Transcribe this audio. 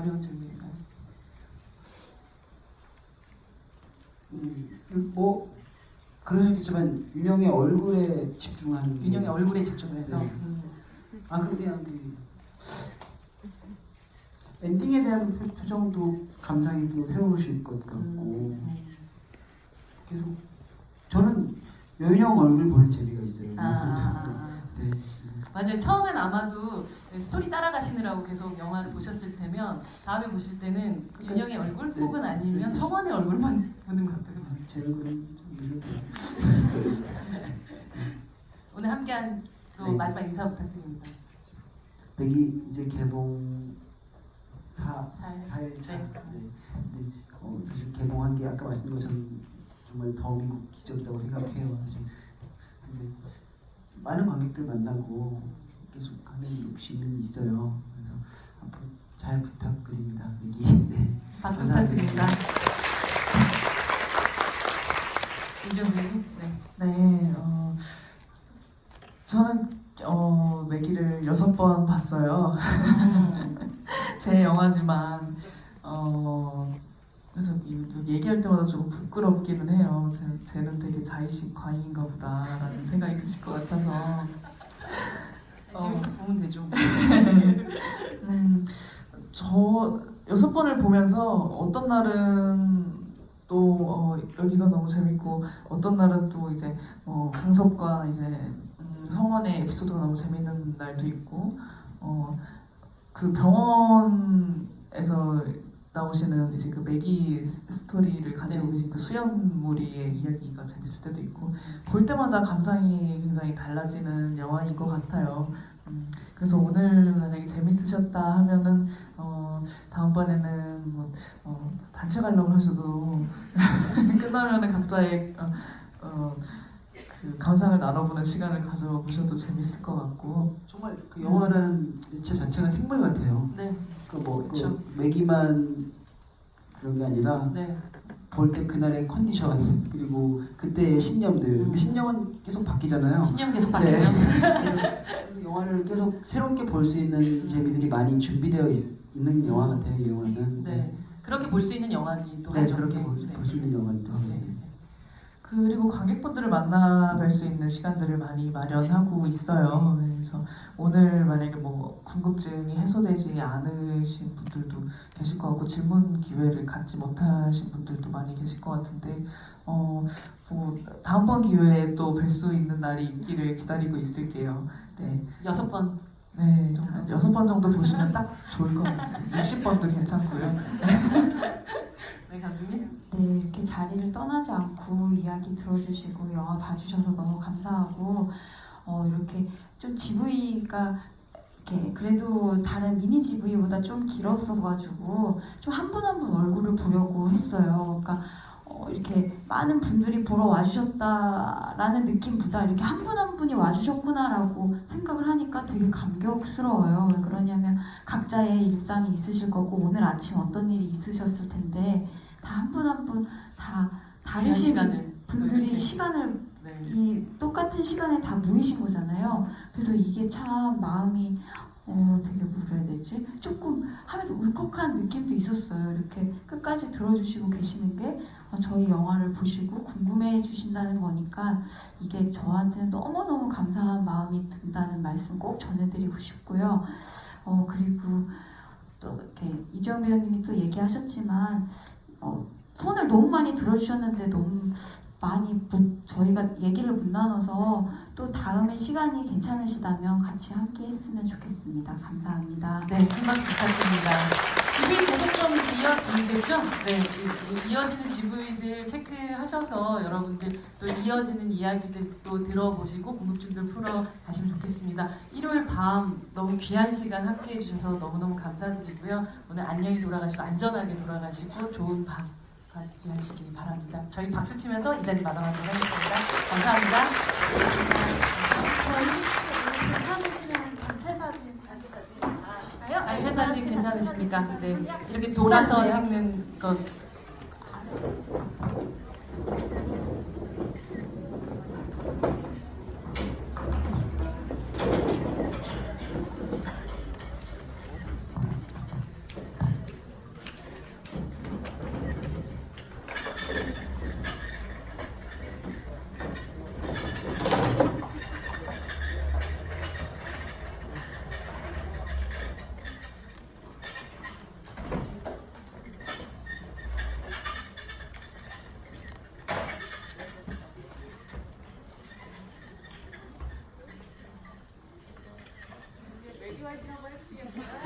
어려운 질문인가요? 음, 뭐 그러셨겠지만 윤영의 얼굴에 집중하는 게 윤영의 얼굴에 집중을 해서 네. 음. 아 그냥 그 엔딩에 대한 표- 표정도 감상이 또 새로우실 것 같고 음. 계속 저는 여윤영 얼굴 보는 재미가 있어요. 아. 네. 맞아요. 처음엔 아마도 스토리 따라가시느라고 계속 영화를 보셨을 테면 다음에 보실 때는 그 윤영의 얼굴 네. 혹은 아니면 네. 성원의 얼굴만 보는 것도 제 얼굴은 좀 이런데. 오늘 함께한 또 네. 마지막 인사 부탁드립니다. 백이 이제 개봉 4 살. 4일차. 네. 네. 근데 어, 사실 개봉한 게 아까 말씀드린 것처럼 정말 더민국 기적이라고 생각해요. 사실. 근데 많은 관객들 만나고 계속 하는 욕심은 있어요. 그래서 앞으로 잘 부탁드립니다. 여기. 네. 박수 감사합니다. 부탁드립니다. 이정민 네. 네, 어, 저는 어, 매기를 여섯 번 봤어요. 제 영화지만 어, 그래서 이- 얘기할 때마다 조금 부끄럽기는 해요. 쟤, 쟤는 되게 자의식 과잉인가 보다라는 생각이 드실 것 같아서 어. 재밌어 보면 되죠. 음, 저 여섯 번을 보면서 어떤 날은 또 어, 여기가 너무 재밌고 어떤 날은 또 이제 어, 강섭과 이제 음, 성원의 에피소드가 너무 재밌는 날도 있고 어, 그 병원에서 나오시는 이제 그 매기 스- 스토리를 가지고 네. 계신 그 수연무리의 이야기가 재밌을 때도 있고 볼 때마다 감상이 굉장히 달라지는 영화인 것 같아요. 음, 그래서 오늘 만약에 재밌으셨다 하면은 어, 다음번에는 뭐 어, 단체 관람을 하셔도 끝나면은 각자의 어, 어, 그 감상을 나눠보는 시간을 가져보셔도 재밌을 것 같고 정말 그 영화라는 매체 자체가 생물 같아요. 네, 그뭐 그쵸. 그 매기만 그런 게 아니라 네, 볼 때 그날의 컨디션 그리고 그때의 신념들 음. 그 신념은 계속 바뀌잖아요. 신념 계속 네. 바뀌죠. 그래서 영화를 계속 새롭게 볼 수 있는 재미들이 많이 준비되어 있, 는 영화 같아요. 이 영화는. 네, 그렇게 볼 수 있는 영화기도 네, 하죠. 그렇게 네, 볼 네. 수 있는 영화이기도 하고. 네. 그리고 관객분들을 만나뵐 수 있는 시간들을 많이 마련하고 있어요. 그래서 오늘 만약에 뭐 궁금증이 해소되지 않으신 분들도 계실 것 같고 질문 기회를 갖지 못하신 분들도 많이 계실 것 같은데 어, 뭐 다음번 기회에 또 뵐 수 있는 날이 있기를 기다리고 있을게요. 네, 여섯 번. 네, 한 여섯 번 정도 보시면 딱 좋을 것 같아요. 60번도 괜찮고요. 네, 이렇게 자리를 떠나지 않고 이야기 들어주시고 영화 봐주셔서 너무 감사하고 어, 이렇게 좀 GV가 이렇게 그래도 다른 미니 GV보다 좀 길었어가지고 좀 한 분 한 분 얼굴을 보려고 했어요. 그러니까 어, 이렇게 많은 분들이 보러 와주셨다라는 느낌보다 이렇게 한 분 한 분이 와주셨구나라고 생각을 하니까 되게 감격스러워요. 왜 그러냐면 각자의 일상이 있으실 거고 오늘 아침 어떤 일이 있으셨을 텐데 다 한 분 한 분 다 다르신 시간을 분들이. 시간을 네. 이 똑같은 시간에 다 모이신 거잖아요. 그래서 이게 참 마음이 어 되게 뭐라 해야 되지? 조금 하면서 울컥한 느낌도 있었어요. 이렇게 끝까지 들어주시고 계시는 게 어, 저희 영화를 보시고 궁금해 주신다는 거니까 이게 저한테는 너무너무 감사한 마음이 든다는 말씀 꼭 전해드리고 싶고요. 어 그리고 또 이렇게 이정 배우님이 또 얘기하셨지만 어, 손을 너무 많이 들어주셨는데 너무 많이 못, 저희가 얘기를 못 나눠서 또 다음에 시간이 괜찮으시다면 같이 함께 했으면 좋겠습니다. 감사합니다. 네, 큰 박수 부탁드립니다. GV 계속 좀 이어지겠죠? 네, 이어지는 GV들 체크하셔서 여러분들 또 이어지는 이야기들 또 들어보시고 궁금증들 풀어 가시면 좋겠습니다. 일요일 밤 너무 귀한 시간 함께 해주셔서 너무너무 감사드리고요. 오늘 안녕히 돌아가시고 안전하게 돌아가시고 좋은 밤 맞이하시기 바랍니다. 저희 박수 치면서 이 자리 마감하도록 하겠습니다. 감사합니다. 저희 혹시 괜찮으시면 단체 사진? 단체 사진 괜찮으십니까? 네. 이렇게 돌아서? 찍는 것 like nobody